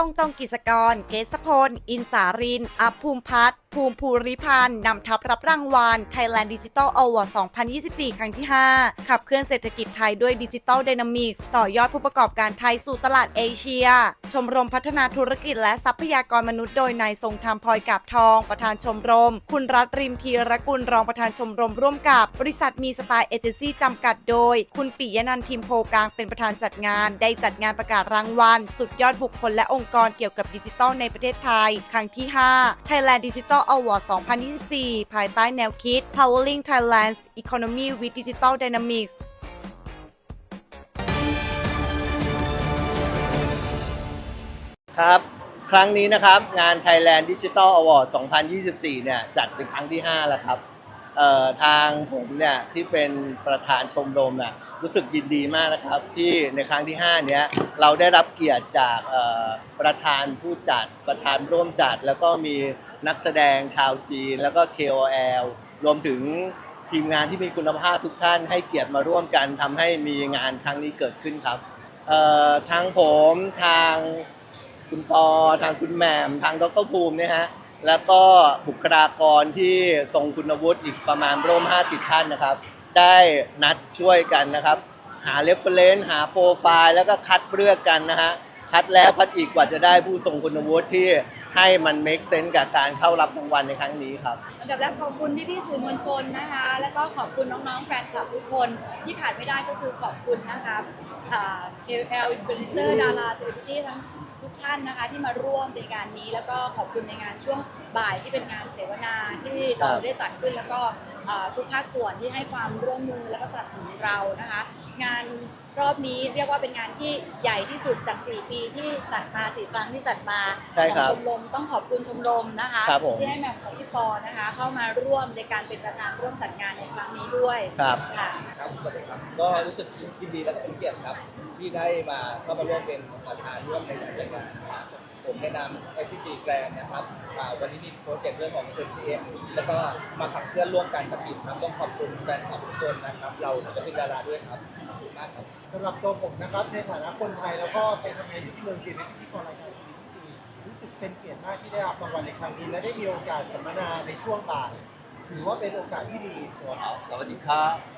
ตรงตรงกิจกร เกษพล อินสารินอภูมิพัฒน์ภูมิภูริพันธ์นำทัพรับรางวัล Thailand Digital Award 2024 ครั้งที่ 5 ขับเคลื่อนเศรษฐกิจไทยด้วยดิจิ t a ล Dynamics ต่อยอดผู้ประกอบการไทยสู่ตลาดเอเชีย ชมรมพัฒนาธุรกิจและทรัพยากรมนุษย์โดยนายทรงธรรมพลอยกาบทอง ประธานชมรม คุณรัตริมธีรกุลรองประธานชมรมร่วมกับบริษัทมีสไตล์เอเจนซี่จำกัดโดย คุณปิยนันท์ทิมโพกลางเป็นประธานจัดงาน ได้จัดงานประกาศรางวัล สุดยอดบุคคลและองค์กรเกี่ยวกับดิจิทัลในประเทศไทย ครั้งที่ 5 Thailand Digital Award 2024 ภายใต้แนวคิด Powering Thailand's Economy with Digital Dynamics ครับ ครั้งนี้นะครับ งาน Thailand Digital Award 2024 เนี่ย จัดเป็นครั้งที่ 5 แล้วครับทางผมเนี่ยที่เป็นประธานชมรมน่ะรู้สึกยินดีมากนะครับ ที่ในครั้งที่ 5 เนี้ยเราได้รับเกียรติจากประธานผู้จัดประธานร่วมจัด แล้วก็มี นักแสดงชาวจีน แล้วก็ KOL รวมถึงทีมงานที่มีคุณภาพทุกท่านให้เกียรติมาร่วมกันทำให้มีงานครั้งนี้เกิดขึ้นครับทางผมทางคุณปอทางคุณแหม่มทางดรภูมิเนี่ยฮะแล้วก็บุคลากรที่ทรงคุณวุฒิอีกประมาณร่วม 50 ท่านนะครับ ได้นัดช่วยกันนะครับ หาเรฟเฟรนซ์หาโปรไฟล์แล้วก็คัดเลือกกันนะฮะคัดแล้วคัดอีกกว่าจะได้ผู้ทรงคุณวุฒิที่ ให้มัน make sense กับการเข้ารับรางวัลในครั้งนี้ครับอันดับแรกขอบคุณพี่ๆสื่อมวลชนนะคะ แล้วก็ขอบคุณน้องๆแฟนคลับทุกคนที่ขาดไม่ได้ก็คือขอบคุณนะคะอ่า KOL influencer ดาราเซเลบริตี้ทั้งทุกท่านนะคะที่มาร่วมในงานนี้ แล้วก็ขอบคุณในงานช่วงบ่ายที่เป็นงานเสวนาที่เราครับได้จัดขึ้นแล้วก็อ่า ทุกภาคส่วนที่ให้ความร่วมมือและก็สนับสนุนเรานะคะ งานรอบนี้เรียกว่าเป็นงานที่ใหญ่ที่สุดจาก 4 ปีที่จัดมา 4 ครั้งที่จัดมาใช่ครับของชมรมต้องขอบคุณชมรมนะคะครับผม ที่ให้แหม่มกับพี่ปอนะคะ เข้ามาร่วมในการเป็นประธานร่วมจัดงานในครั้งนี้ด้วยครับ ค่ะ ครับสวัสดีครับก็รู้สึกยินดีและเป็นเกียรติครับ ที่ได้มาเข้ามาร่วมเป็นประธานร่วมในการจัดงานนะครับ ผมแนะนาม s c g Grand นะครับวันนี้มีโปรเจกต์เรื่องของ SCM แล้วก็มาขับเคลื่อนร่วมกันกับทีมครับต้องขอบคุณแฟนคลับทุกคนนะครับ เราจะเป็นดาราด้วยครับขอบคุณมากครับ สำหรับตัวผมนะครับในฐานะคนไทยแล้วก็เป็นทำงานอยู่ที่เมืองจีนในที่กรรายการจีนที่จีรู้สึกเป็นเกียรติมากที่ได้รับรางวัลในครั้งนี้และได้มีโอกาสสัมมนาในช่วงบ่ายถือว่าเป็นโอกาสที่ดี สวัสดีครับ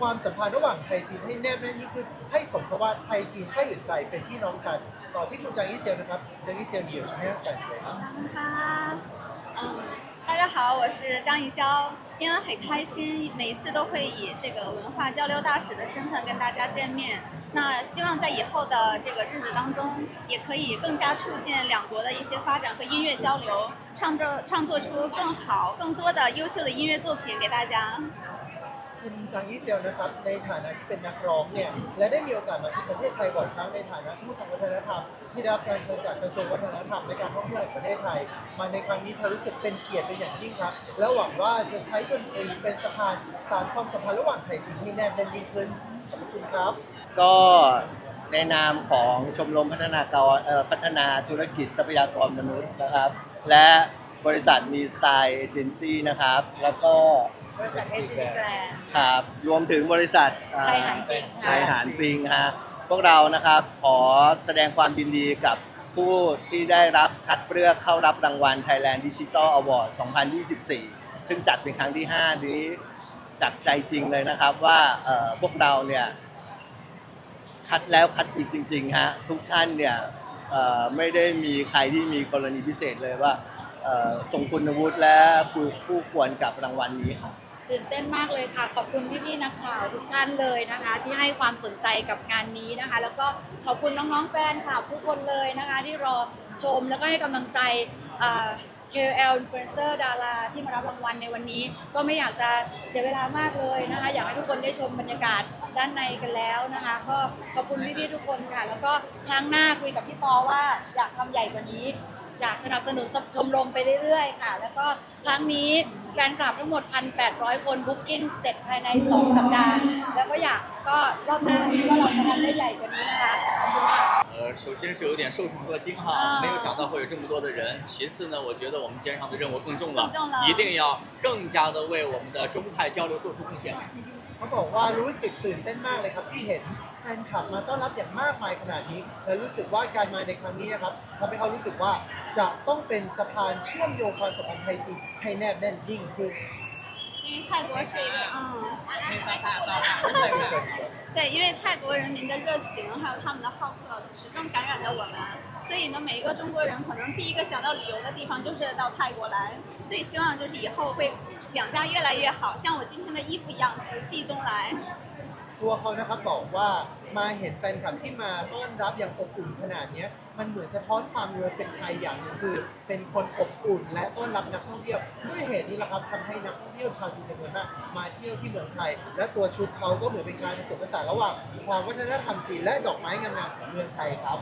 ความสัมพันธ์ระหว่างไทยจีนให้แนบแน่นยิ่งขึ้นให้สมกับว่าไทยจีนใช่หรือใจเป็นพี่น้องกันต่อที่คุณจางอีเซียวนะครับจางอีเซียวมีอยู่ใช่ไหมครับกันเลยครับ 哈，嗯，大家好，我是张艺潇。因为很开心，每一次都会以这个文化交流大使的身份跟大家见面。那希望在以后的这个日子当中，也可以更加促进两国的一些发展和音乐交流，创作创作出更好、更多的优秀的音乐作品给大家。 คุณจางยี่เซียวนะครับ ในฐานะที่เป็นนักร้องเนี่ย และได้มีโอกาสมาที่ประเทศไทยบ่อยครั้งในฐานะทูตทางวัฒนธรรม ที่ได้รับการเชิญจากกระทรวงวัฒนธรรมในการท่องเที่ยวแห่งประเทศไทย มาในครั้งนี้เธอรู้สึกเป็นเกียรติเป็นอย่างยิ่งครับ และหวังว่าจะใช้ดนตรีเป็นสะพานสานความสัมพันธ์ระหว่างไทยจีนให้แนบแน่นยิ่งขึ้นขอบคุณครับ ก็ในนามของชมรมพัฒนากรพัฒนาธุรกิจทรัพยากรมนุษย์นะครับ และบริษัทมีสไตล์เอเจนซี่นะครับ แล้วก็ บริษัทเอซิแกรน ครับรวมถึงบริษัทเอ่อไทยหารปิงค่ะ ไทยหารปิงฮะพวกเรานะครับขอแสดงความยินดีกับผู้ที่ได้รับคัดเลือกเข้ารับรางวัล Thailand Digital Award 2024 ซึ่งจัดเป็นครั้งที่ 5 นี้จากใจจริงเลยนะครับว่าเอ่อพวกเราเนี่ย คัดแล้วคัดอีกจริงๆฮะทุกท่านเนี่ยเอ่อไม่ได้มีใครที่มีกรณีพิเศษเลยว่าเอ่อทรงคุณวุฒิและผู้ผู้ควรกับรางวัลนี้ครับ ตื่นเต้นมากเลยค่ะ ขอบคุณพี่ๆนักข่าวทุกท่านเลยนะคะ ที่ให้ความสนใจกับงานนี้นะคะ แล้วก็ขอบคุณน้องๆแฟนคลับทุกคนเลยนะคะ ที่รอชมแล้วก็ให้กำลังใจ KOL influencer ดาราที่มารับรางวัลในวันนี้ ก็ไม่อยากจะเสียเวลามากเลยนะคะ อยากให้ทุกคนได้ชมบรรยากาศด้านในกันแล้วนะคะ ก็ขอบคุณพี่ๆทุกคนค่ะ แล้วก็ครั้งหน้าคุยกับพี่ปอว่าอยากทำใหญ่กว่านี้ อยากสนับสนุนชมรมไปเรื่อยๆค่ะ แล้วก็ครั้งนี้แฟนคลับทั้งหมด 1,800 คนบุ๊กิ้งเสร็จภายใน 2 สัปดาห์ แล้วก็อยากก็รอบหน้าคิดว่าเราจะทำได้ใหญ่กว่านี้นะคะขอบคุณค่ะ 呃，首先是有点受宠若惊哈，啊没有想到会有这么多的人。其次呢，我觉得我们肩上的任务更重了，更重了一定要更加的为我们的中泰交流做出贡献。 เขาบอกว่ารู้สึกตื่นเต้นมากเลยครับ ที่เห็นแฟนคลับมาต้อนรับอย่างมากมายขนาดนี้ และรู้สึกว่าการมาในครั้งนี้นะครับทำให้เขารู้สึกว่าจะต้องเป็นสะพานเชื่อมโยงความสัมพันธ์ไทยจีนให้แนบแน่นยิ่งขึ้น 因为泰国是一个嗯，对，因为泰国人民的热情还有他们的好客，始终感染着我们。所以呢，每一个中国人可能第一个想到旅游的地方就是到泰国来。所以希望就是以后会两家越来越好，像我今天的衣服一样，紫气东来。 ตัวเขานะครับบอกว่ามาเห็นแฟนคลับที่มาต้อนรับอย่างอบอุ่นขนาดเนี้ย มันเหมือนสะท้อนความเป็นไทยอย่างหนึงคือ เป็นคนอบอุ่นและต้อนรับนักท่องเที่ยวด้วยเหตุนี้แหละครับทำให้นักท่องเที่ยวชาวจีนจำนวนมากมาเที่ยวที่เมืองไทย และตัวชุดเขาก็เหมือนเป็นการผสมผสานระหว่างความวัฒนธรรมจีนและดอกไม้งามๆของเมืองไทยครับ